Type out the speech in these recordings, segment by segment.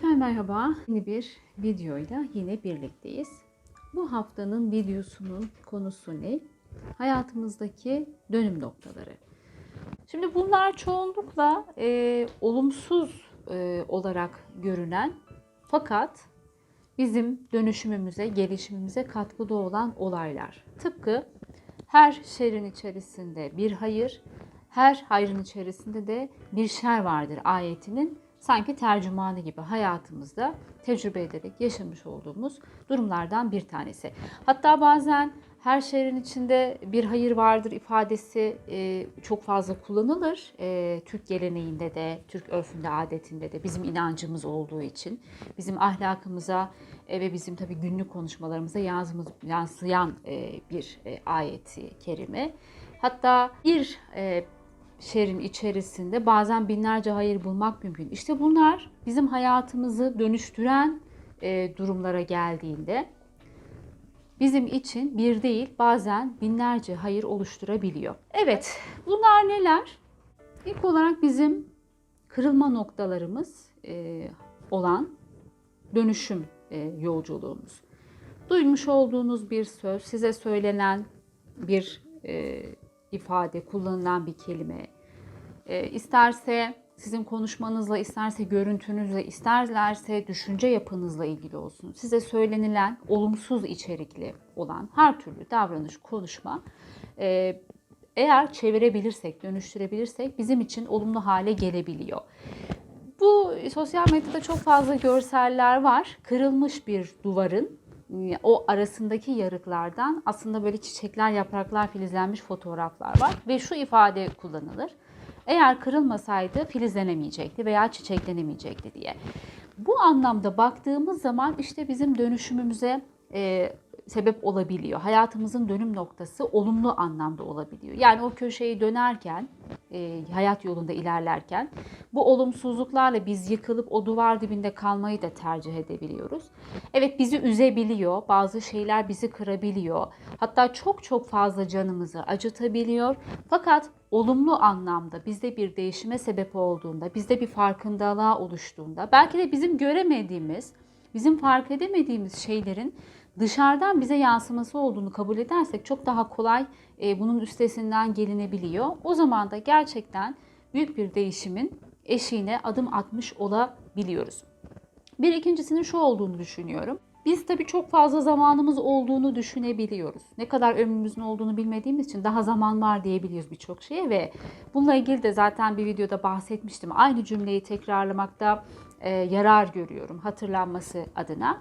Efendim merhaba. Yeni bir videoyla yine birlikteyiz. Bu haftanın videosunun konusu ne? Hayatımızdaki dönüm noktaları. Şimdi bunlar çoğunlukla e, olumsuz e, olarak görünen fakat bizim dönüşümümüze, gelişimimize katkıda olan olaylar. Tıpkı her şerin içerisinde bir hayır, her hayrın içerisinde de bir şer vardır ayetinin sanki tercümanı gibi hayatımızda tecrübe ederek yaşamış olduğumuz durumlardan bir tanesi. Hatta bazen her şehrin içinde bir hayır vardır ifadesi e, çok fazla kullanılır. E, Türk geleneğinde de, Türk örfünde, adetinde de bizim inancımız olduğu için, bizim ahlakımıza e, ve bizim tabii günlük konuşmalarımıza yazımız, yansıyan e, bir e, ayeti kerime. Hatta bir e, şehrin içerisinde bazen binlerce hayır bulmak mümkün. İşte bunlar bizim hayatımızı dönüştüren e, durumlara geldiğinde bizim için bir değil bazen binlerce hayır oluşturabiliyor. Evet bunlar neler? İlk olarak bizim kırılma noktalarımız e, olan dönüşüm e, yolculuğumuz. Duymuş olduğunuz bir söz, size söylenen bir e, ifade, kullanılan bir kelime. E, isterse sizin konuşmanızla, isterse görüntünüzle, isterlerse düşünce yapınızla ilgili olsun. Size söylenilen olumsuz içerikli olan her türlü davranış, konuşma e, eğer çevirebilirsek, dönüştürebilirsek bizim için olumlu hale gelebiliyor. Bu sosyal medyada çok fazla görseller var. Kırılmış bir duvarın o arasındaki yarıklardan aslında böyle çiçekler, yapraklar filizlenmiş fotoğraflar var ve şu ifade kullanılır. Eğer kırılmasaydı filizlenemeyecekti veya çiçeklenemeyecekti diye. Bu anlamda baktığımız zaman işte bizim dönüşümümüze e, sebep olabiliyor. Hayatımızın dönüm noktası olumlu anlamda olabiliyor. Yani o köşeyi dönerken, e, hayat yolunda ilerlerken bu olumsuzluklarla biz yıkılıp o duvar dibinde kalmayı da tercih edebiliyoruz. Evet bizi üzebiliyor, bazı şeyler bizi kırabiliyor. Hatta çok çok fazla canımızı acıtabiliyor. Fakat olumlu anlamda bizde bir değişime sebep olduğunda, bizde bir farkındalığa oluştuğunda, belki de bizim göremediğimiz, bizim fark edemediğimiz şeylerin dışarıdan bize yansıması olduğunu kabul edersek çok daha kolay e, bunun üstesinden gelinebiliyor. O zaman da gerçekten büyük bir değişimin eşiğine adım atmış olabiliyoruz. Bir ikincisinin şu olduğunu düşünüyorum. Biz tabii çok fazla zamanımız olduğunu düşünebiliyoruz. Ne kadar ömrümüzün olduğunu bilmediğimiz için daha zaman var diyebiliyoruz birçok şeye ve bununla ilgili de zaten bir videoda bahsetmiştim. Aynı cümleyi tekrarlamakta e, yarar görüyorum hatırlanması adına.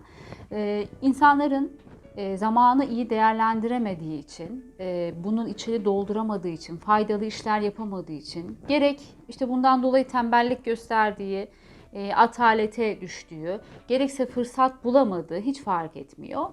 E, insanların e, zamanı iyi değerlendiremediği için, e, bunun içini dolduramadığı için, faydalı işler yapamadığı için, gerek işte bundan dolayı tembellik gösterdiği, e, atalete düştüğü, gerekse fırsat bulamadığı hiç fark etmiyor.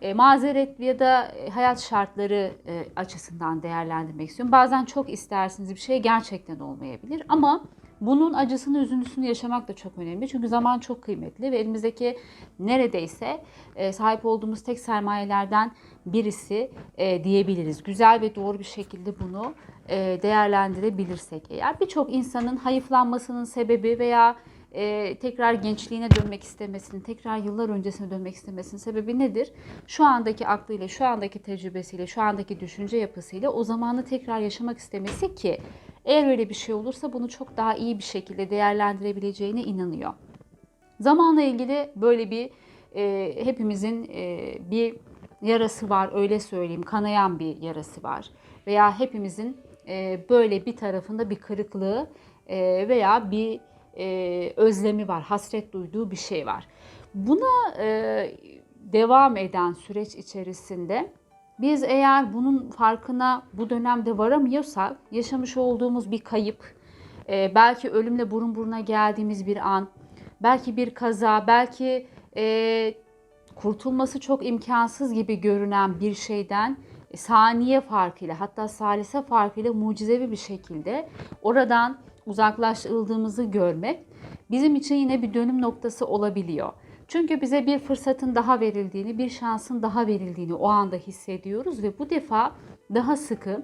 E, mazeret ya da e, hayat şartları e, açısından değerlendirmek istiyorum. Bazen çok istersiniz bir şey gerçekten olmayabilir ama bunun acısını, üzüntüsünü yaşamak da çok önemli. Çünkü zaman çok kıymetli ve elimizdeki neredeyse e, sahip olduğumuz tek sermayelerden birisi e, diyebiliriz. Güzel ve doğru bir şekilde bunu e, değerlendirebilirsek eğer. Birçok insanın hayıflanmasının sebebi veya e, tekrar gençliğine dönmek istemesinin, tekrar yıllar öncesine dönmek istemesinin sebebi nedir? Şu andaki aklıyla, şu andaki tecrübesiyle, şu andaki düşünce yapısıyla o zamanı tekrar yaşamak istemesi ki eğer öyle bir şey olursa bunu çok daha iyi bir şekilde değerlendirebileceğine inanıyor. Zamanla ilgili böyle bir e, hepimizin e, bir yarası var öyle söyleyeyim kanayan bir yarası var veya hepimizin e, böyle bir tarafında bir kırıklığı e, veya bir e, özlemi var, hasret duyduğu bir şey var. Buna e, devam eden süreç içerisinde biz eğer bunun farkına bu dönemde varamıyorsak yaşamış olduğumuz bir kayıp, e, belki ölümle burun buruna geldiğimiz bir an, belki bir kaza, belki e, kurtulması çok imkansız gibi görünen bir şeyden e, saniye farkıyla hatta salise farkıyla mucizevi bir şekilde oradan uzaklaştırıldığımızı görmek bizim için yine bir dönüm noktası olabiliyor. Çünkü bize bir fırsatın daha verildiğini, bir şansın daha verildiğini o anda hissediyoruz ve bu defa daha sıkı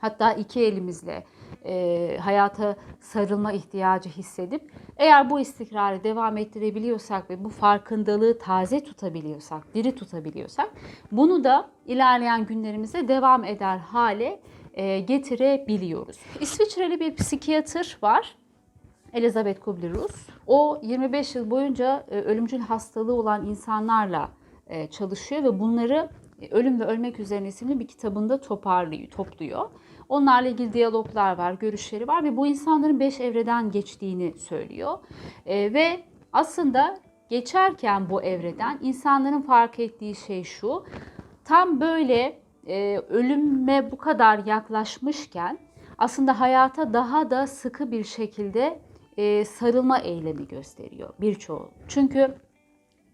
hatta iki elimizle e, hayata sarılma ihtiyacı hissedip eğer bu istikrarı devam ettirebiliyorsak ve bu farkındalığı taze tutabiliyorsak, diri tutabiliyorsak bunu da ilerleyen günlerimizde devam eder hale getirebiliyoruz. İsviçreli bir psikiyatr var. Elizabeth Kubler-Ross. O 25 yıl boyunca e, ölümcül hastalığı olan insanlarla e, çalışıyor ve bunları e, Ölüm ve Ölmek Üzerine isimli bir kitabında toparlıyor, topluyor. Onlarla ilgili diyaloglar var, görüşleri var ve bu insanların beş evreden geçtiğini söylüyor. E, ve aslında geçerken bu evreden insanların fark ettiği şey şu. Tam böyle e, ölüme bu kadar yaklaşmışken aslında hayata daha da sıkı bir şekilde e, sarılma eylemi gösteriyor birçoğu. Çünkü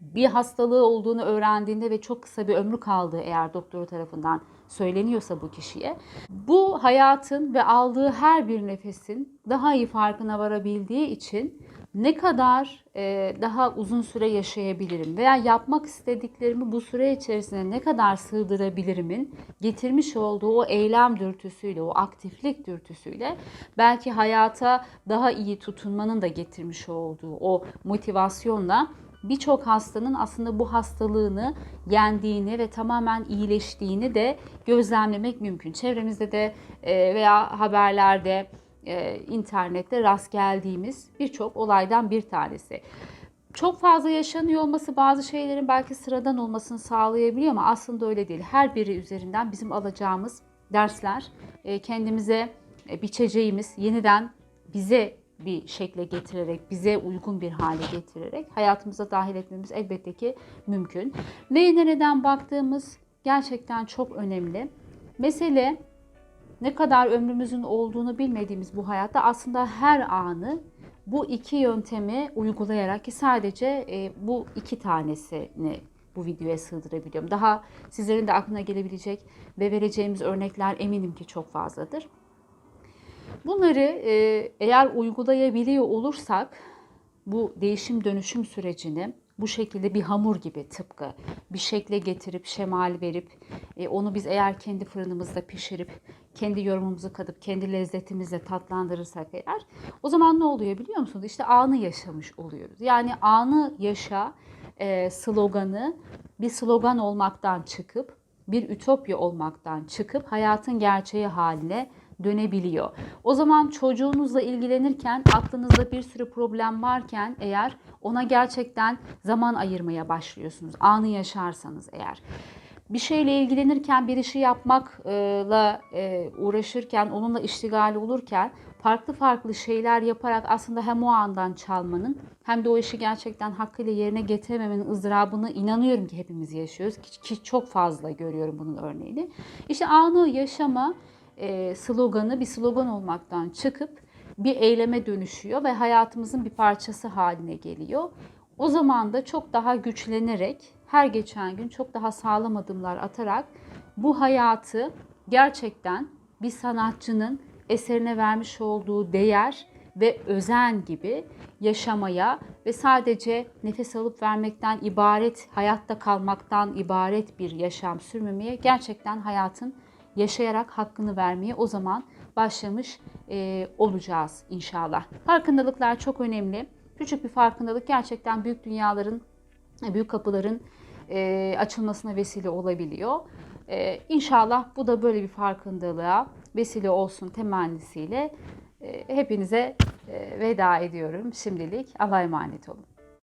bir hastalığı olduğunu öğrendiğinde ve çok kısa bir ömrü kaldığı eğer doktoru tarafından söyleniyorsa bu kişiye bu hayatın ve aldığı her bir nefesin daha iyi farkına varabildiği için ne kadar e, daha uzun süre yaşayabilirim veya yapmak istediklerimi bu süre içerisinde ne kadar sığdırabilirimin getirmiş olduğu o eylem dürtüsüyle, o aktiflik dürtüsüyle belki hayata daha iyi tutunmanın da getirmiş olduğu o motivasyonla birçok hastanın aslında bu hastalığını yendiğini ve tamamen iyileştiğini de gözlemlemek mümkün. Çevremizde de e, veya haberlerde, e, internette rast geldiğimiz birçok olaydan bir tanesi. Çok fazla yaşanıyor olması bazı şeylerin belki sıradan olmasını sağlayabiliyor ama aslında öyle değil. Her biri üzerinden bizim alacağımız dersler, e, kendimize biçeceğimiz, yeniden bize bir şekle getirerek, bize uygun bir hale getirerek hayatımıza dahil etmemiz elbette ki mümkün. Neye nereden baktığımız gerçekten çok önemli. Mesele ne kadar ömrümüzün olduğunu bilmediğimiz bu hayatta aslında her anı bu iki yöntemi uygulayarak ki sadece e, bu iki tanesini bu videoya sığdırabiliyorum. Daha sizlerin de aklına gelebilecek ve vereceğimiz örnekler eminim ki çok fazladır. Bunları e, eğer uygulayabiliyor olursak bu değişim dönüşüm sürecini bu şekilde bir hamur gibi tıpkı bir şekle getirip şemal verip e, onu biz eğer kendi fırınımızda pişirip kendi yorumumuzu katıp kendi lezzetimizle tatlandırırsak eğer o zaman ne oluyor biliyor musunuz? İşte anı yaşamış oluyoruz. Yani anı yaşa e, sloganı bir slogan olmaktan çıkıp bir ütopya olmaktan çıkıp hayatın gerçeği haline dönebiliyor. O zaman çocuğunuzla ilgilenirken aklınızda bir sürü problem varken eğer ona gerçekten zaman ayırmaya başlıyorsunuz. Anı yaşarsanız eğer bir şeyle ilgilenirken, bir işi yapmakla e, uğraşırken, onunla iştigal olurken farklı farklı şeyler yaparak aslında hem o andan çalmanın hem de o işi gerçekten hakkıyla yerine getirememenin ızdırabını inanıyorum ki hepimiz yaşıyoruz. Ki çok fazla görüyorum bunun örneğini. İşte anı yaşama sloganı bir slogan olmaktan çıkıp bir eyleme dönüşüyor ve hayatımızın bir parçası haline geliyor. O zaman da çok daha güçlenerek her geçen gün çok daha sağlam adımlar atarak bu hayatı gerçekten bir sanatçının eserine vermiş olduğu değer ve özen gibi yaşamaya ve sadece nefes alıp vermekten ibaret, hayatta kalmaktan ibaret bir yaşam sürmemeye gerçekten hayatın yaşayarak hakkını vermeye o zaman başlamış e, olacağız inşallah. Farkındalıklar çok önemli. Küçük bir farkındalık gerçekten büyük dünyaların, büyük kapıların e, açılmasına vesile olabiliyor. E, inşallah bu da böyle bir farkındalığa vesile olsun temennisiyle e, hepinize e, veda ediyorum şimdilik. Allah'a emanet olun.